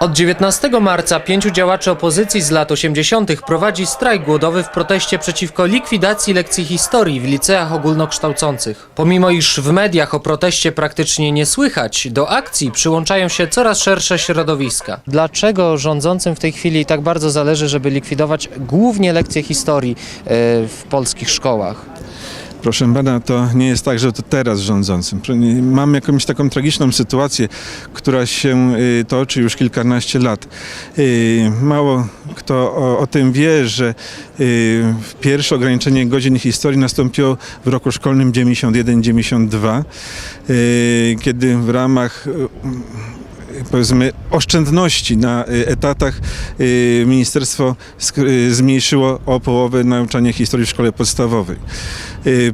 Od 19 marca pięciu działaczy opozycji z lat 80. prowadzi strajk głodowy w proteście przeciwko likwidacji lekcji historii w liceach ogólnokształcących. Pomimo iż w mediach o proteście praktycznie nie słychać, do akcji przyłączają się coraz szersze środowiska. Dlaczego rządzącym w tej chwili tak bardzo zależy, żeby likwidować głównie lekcje historii e, w polskich szkołach? Proszę pana, to nie jest tak, że to teraz rządzącym. Mamy jakąś taką tragiczną sytuację, która się y, toczy już kilkanaście lat. Y, Mało kto o, o tym wie, że y, pierwsze ograniczenie godzin historii nastąpiło w roku szkolnym 91-92, y, kiedy w ramach powiedzmy oszczędności na y, etatach y, ministerstwo y, zmniejszyło o połowę nauczanie historii w szkole podstawowej.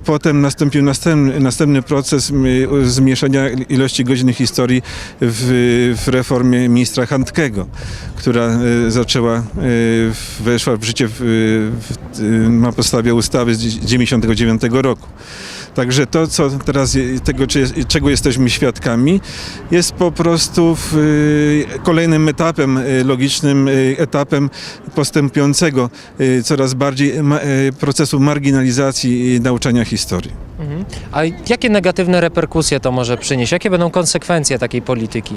Potem nastąpił następny, następny proces zmniejszenia ilości godzin historii w, w reformie ministra Handkego, która zaczęła, weszła w życie w, w, na podstawie ustawy z 1999 roku. Także to, co teraz, tego, czego jesteśmy świadkami, jest po prostu y, kolejnym etapem y, logicznym, y, etapem postępującego coraz bardziej procesu marginalizacji nauczania historii. A jakie negatywne reperkusje to może przynieść? Jakie będą konsekwencje takiej polityki?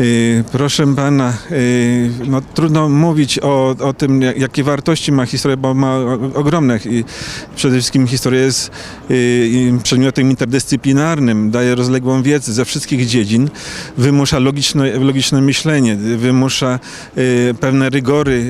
Y, Proszę pana, y, no, trudno mówić o, o tym, jak- jakie wartości ma historia, bo ma ogromne. I Przede wszystkim historia jest y, przedmiotem interdyscyplinarnym, daje rozległą wiedzę ze wszystkich dziedzin, wymusza logiczne, logiczne myślenie, wymusza pewne rygory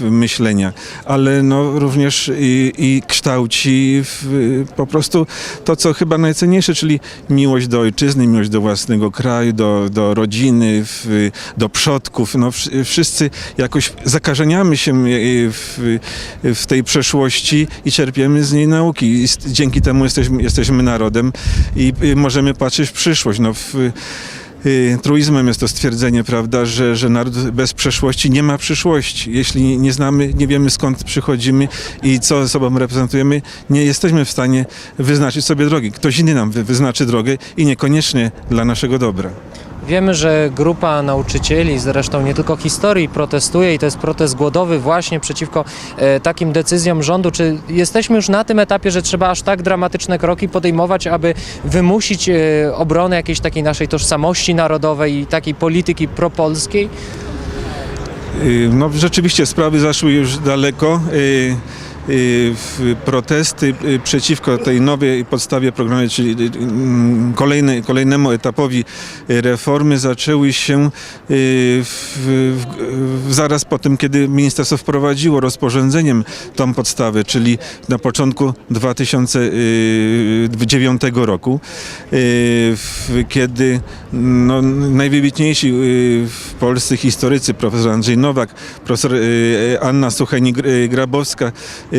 myślenia, ale no, również i, i kształci w, po prostu to, co chyba najcenniejsze, czyli miłość do ojczyzny, miłość do własnego kraju, do, do rodziny, w, do przodków. No, wsz- wszyscy jakoś zakażeniamy się e, w, w tej przeszłości i czerpiemy z niej nauki. I dzięki temu jesteśmy, jesteśmy narodem i i możemy patrzeć w przyszłość. No, w, Truizmem jest to stwierdzenie, prawda, że, że naród bez przeszłości nie ma przyszłości. Jeśli nie znamy, nie wiemy skąd przychodzimy i co sobą reprezentujemy, nie jesteśmy w stanie wyznaczyć sobie drogi. Ktoś inny nam wy- wyznaczy drogę i niekoniecznie dla naszego dobra. Wiemy, że grupa nauczycieli, zresztą nie tylko historii, protestuje i to jest protest głodowy właśnie przeciwko e, takim decyzjom rządu. Czy jesteśmy już na tym etapie, że trzeba aż tak dramatyczne kroki podejmować, aby wymusić e, obronę jakiejś takiej naszej tożsamości narodowej i takiej polityki propolskiej? Y, No rzeczywiście sprawy zaszły już daleko. Y, Protesty y, przeciwko tej nowej podstawie programowej, czyli y, kolejnej, kolejnemu etapowi reformy zaczęły się w, w, zaraz po tym, kiedy ministerstwo wprowadziło rozporządzeniem tą podstawę, czyli na początku 2009 roku, kiedy no, najwybitniejsi y, w Polsce historycy, profesor Andrzej Nowak, profesor Anna Sucheni-Grabowska, w-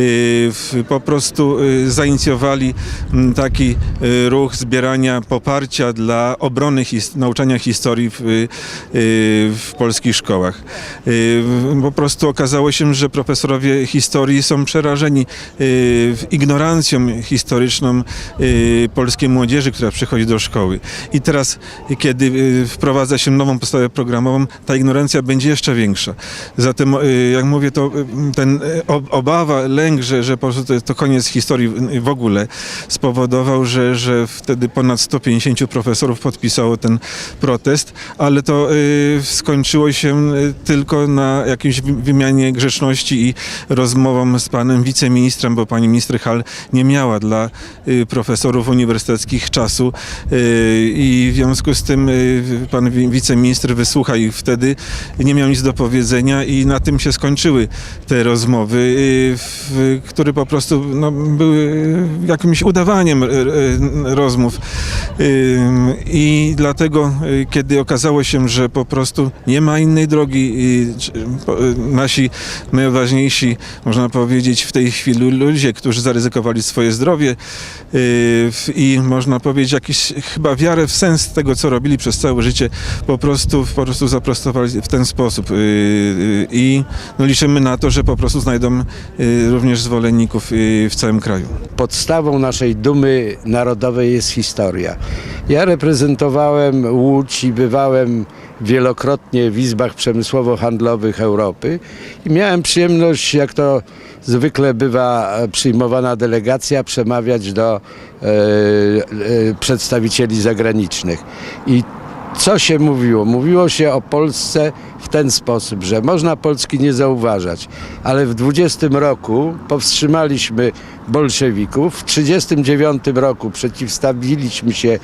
po prostu y, zainicjowali m, taki y, ruch zbierania poparcia dla obrony his- nauczania historii w, y, w polskich szkołach. Y, Po prostu okazało się, że profesorowie historii są przerażeni y, ignorancją historyczną y, polskiej młodzieży, która przychodzi do szkoły. I teraz, kiedy y, wprowadza się nową podstawę programową, ta ignorancja będzie jeszcze większa. Zatem, y, jak mówię, to y, ten y, ob- obawa, lęk, że, że po prostu to, to koniec historii w- ogóle spowodował, że, że wtedy ponad 150 profesorów podpisało ten protest, ale to y, skończyło się y, tylko na jakiejś wy- wymianie grzeczności i rozmową z panem wiceministrem, bo pani minister Hall nie miała dla y, profesorów uniwersyteckich czasu y, i w związku z tym y, pan wi- wiceminister wysłuchał ich wtedy, nie miał nic do powiedzenia i na tym się skończyły te rozmowy, y, w, które po prostu no, były jakimś udawaniem y, y, rozmów. I dlatego, y, kiedy okazało się, że po prostu nie ma innej drogi, nasi najważniejsi, można powiedzieć, w tej chwili ludzie, którzy zaryzykowali swoje zdrowie i można powiedzieć, jakiś chyba wiarę w sens tego, co robili przez całe życie, po prostu, po prostu zaprostowali w ten sposób. I no, liczymy na to, że po prostu znajdą również również zwolenników y, w całym kraju. podstawą naszej dumy narodowej jest historia. Ja reprezentowałem Łódź i bywałem wielokrotnie w izbach przemysłowo-handlowych Europy i miałem przyjemność, jak to zwykle bywa przyjmowana delegacja, przemawiać do e, e, przedstawicieli zagranicznych. I co się mówiło? Mówiło się o Polsce w ten sposób, że można Polski nie zauważać, ale w 20 roku powstrzymaliśmy bolszewików, w 39 roku przeciwstawiliśmy się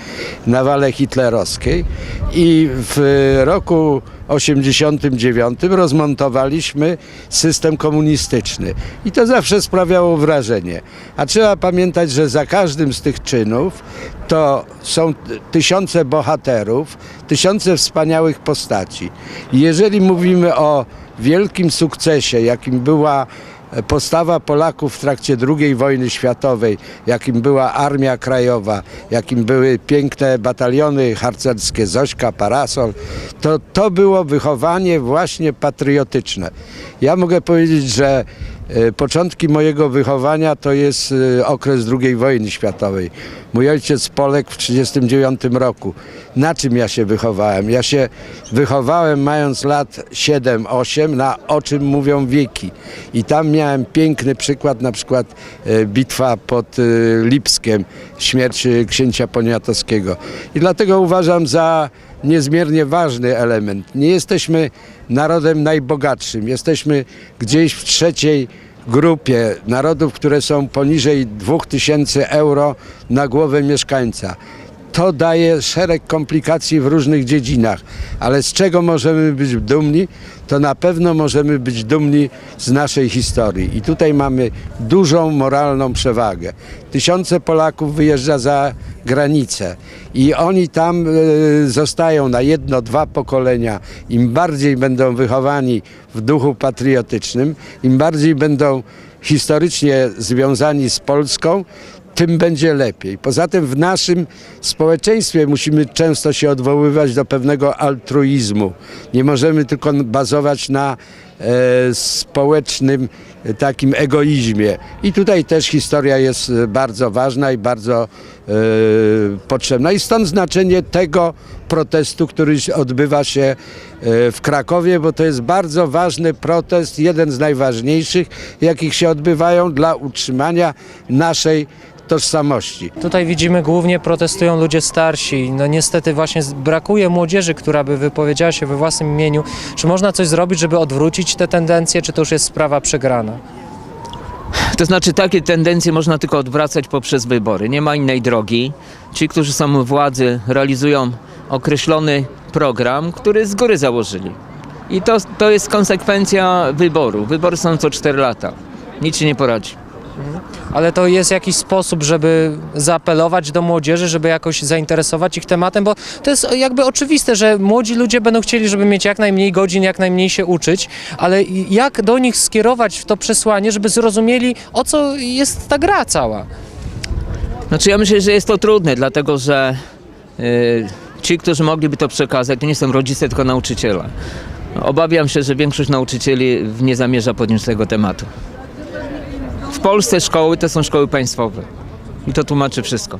nawale hitlerowskiej i w roku 89 rozmontowaliśmy system komunistyczny. I to zawsze sprawiało wrażenie. A trzeba pamiętać, że za każdym z tych czynów to są tysiące bohaterów, tysiące wspaniałych postaci. I jeżeli mówimy o wielkim sukcesie, jakim była postawa Polaków w trakcie II wojny światowej, jakim była Armia Krajowa, jakim były piękne bataliony harcerskie, Zośka, Parasol, to to było wychowanie właśnie patriotyczne. Ja mogę powiedzieć, że początki mojego wychowania to jest e, okres II wojny światowej. Mój ojciec Polek w 1939 roku. Na czym ja się wychowałem? Ja się wychowałem mając lat 7-8 na o czym mówią wieki. I tam miałem piękny przykład, na przykład e, bitwa pod e, Lipskiem, śmierć e, księcia Poniatowskiego. I dlatego uważam za niezmiernie ważny element. Nie jesteśmy narodem najbogatszym, jesteśmy gdzieś w trzeciej grupie narodów, które są poniżej 2000 euro na głowę mieszkańca. To daje szereg komplikacji w różnych dziedzinach, ale z czego możemy być dumni, to na pewno możemy być dumni z naszej historii. I tutaj mamy dużą moralną przewagę. Tysiące Polaków wyjeżdża za granicę i oni tam e, zostają na jedno, dwa pokolenia. Im bardziej będą wychowani w duchu patriotycznym, im bardziej będą historycznie związani z Polską, tym będzie lepiej. Poza tym w naszym społeczeństwie musimy często się odwoływać do pewnego altruizmu. Nie możemy tylko bazować na społecznym e, takim egoizmie. I tutaj też historia jest e, bardzo ważna i bardzo e, potrzebna. I stąd znaczenie tego protestu, który odbywa się e, w Krakowie, bo to jest bardzo ważny protest, jeden z najważniejszych, jakich się odbywają dla utrzymania naszej tożsamości. Tutaj widzimy głównie protestują ludzie starsi. No niestety właśnie brakuje młodzieży, która by wypowiedziała się we własnym imieniu. Czy można coś zrobić, żeby odwrócić te tendencje, czy to już jest sprawa przegrana? To znaczy takie tendencje można tylko odwracać poprzez wybory. Nie ma innej drogi. Ci, którzy są u władzy, realizują określony program, który z góry założyli. I to, to jest konsekwencja wyboru. Wybory są co 4 lata. Nic się nie poradzi. Ale to jest jakiś sposób, żeby zaapelować do młodzieży, żeby jakoś zainteresować ich tematem, bo to jest jakby oczywiste, że młodzi ludzie będą chcieli, żeby mieć jak najmniej godzin, jak najmniej się uczyć, ale jak do nich skierować to przesłanie, żeby zrozumieli, o co jest ta gra cała? Znaczy ja myślę, że jest to trudne, dlatego że y, ci, którzy mogliby to przekazać, to nie są rodzice, tylko nauczyciele. Obawiam się, że większość nauczycieli nie zamierza podjąć tego tematu. Polsce szkoły to są szkoły państwowe. I to tłumaczy wszystko.